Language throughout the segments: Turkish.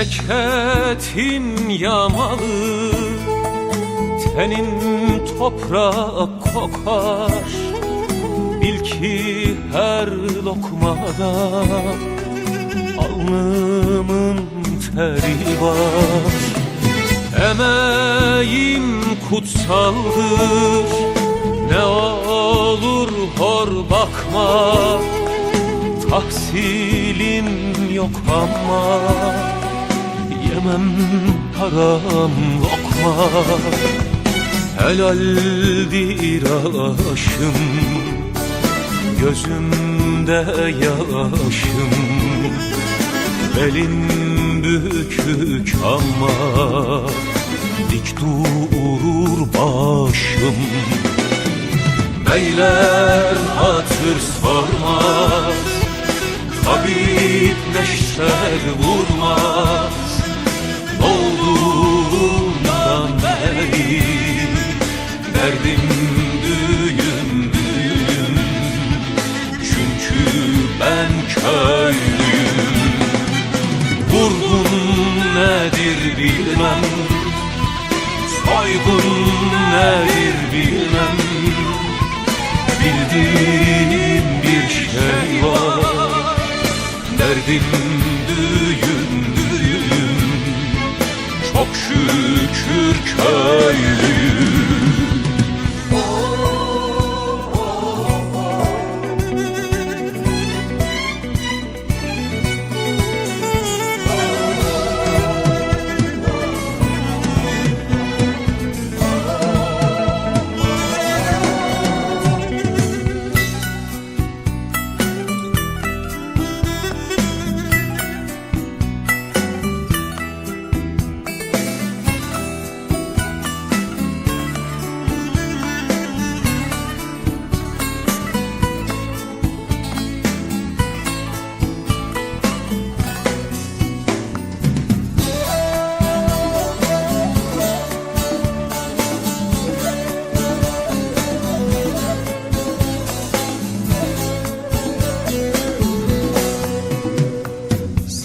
Ceketin yamalı Tenin toprak kokar. Bil ki her lokmada Alnımın teri var. Emeğim kutsaldır Ne olur hor bakma. Tahsilim yok ama Yemem haram lokma. Helaldir aşım Gözümde yaşım. Belim bükük ama Dik durur başım. Beyler hatır sormaz Tabip neşter vurmaz Derdim düğüm düğüm Çünkü ben köylüyüm. Vurgun nedir bilmem. Soygun nedir bilmem. Bildiğim bir şey var. Derdim düğüm düğüm Çok şükür köylüyüm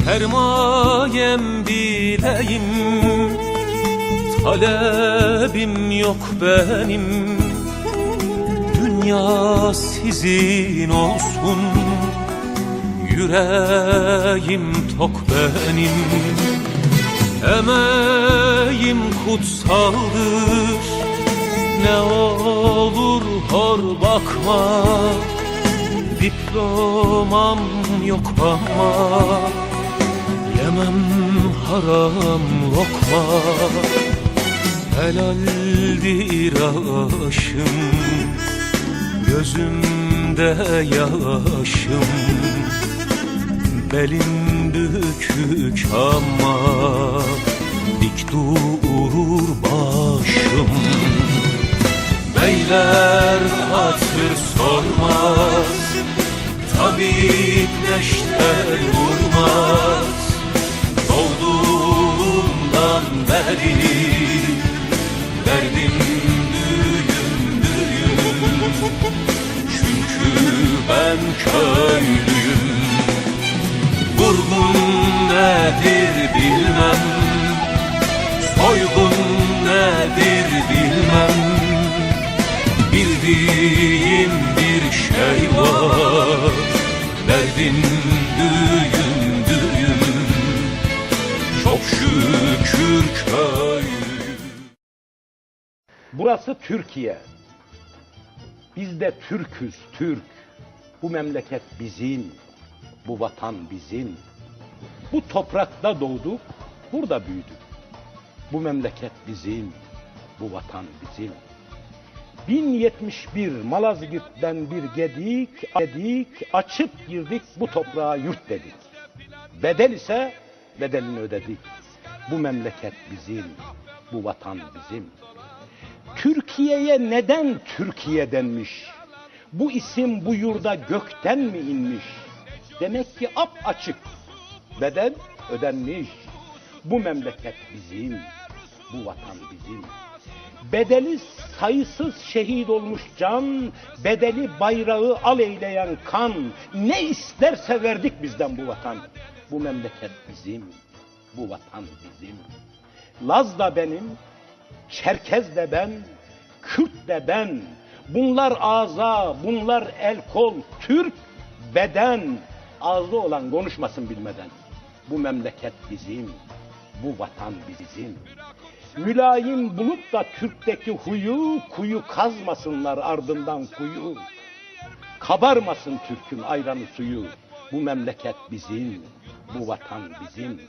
Sermayem bileyim Talebim yok benim. Dünya sizin olsun Yüreğim tok benim. Emeğim kutsaldır Ne olur hor bakma. Diplomam yok ama Yemem haram lokma Helaldir aşım. Gözümde yaşım Belim bükük ama Dik durur başım. Beyler hatır sormaz Tabip neşter vurmaz ben köylüyüm. Vurgun nedir bilmem. Soygun nedir bilmem. Bildiğim bir şey var. Derdim düğüm düğüm Çok şükür köylüyüm. Burası Türkiye. Biz de Türküz, Türk. Bu memleket bizim, bu vatan bizim. Bu toprakta doğduk, burada büyüdük. Bu memleket bizim, bu vatan bizim. 1071 Malazgirt'ten bir gedik, gedik, açıp girdik bu toprağa yurt dedik. Bedel ise bedelini ödedik. Bu memleket bizim, bu vatan bizim. Türkiye'ye neden Türkiye denmiş? Bu isim bu yurda gökten mi inmiş? Demek ki ap açık. Bedel ödenmiş. Bu memleket bizim. Bu vatan bizim. Bedeli sayısız şehit olmuş can, bedeli bayrağı al eyleyen kan. Ne isterse verdik bizden bu vatan. Bu memleket bizim. bu vatan bizim. Laz da benim, Çerkez de ben, Kürt de ben. Bunlar ağza, bunlar el kol, Türk beden. Ağzı olan konuşmasın bilmeden. Bu memleket bizim, bu vatan bizim. Mülayim bulup da Türk'teki huyu, kuyu kazmasınlar ardından kuyu. Kabarmasın Türk'ün ayranı suyu. Bu memleket bizim, bu vatan bizim.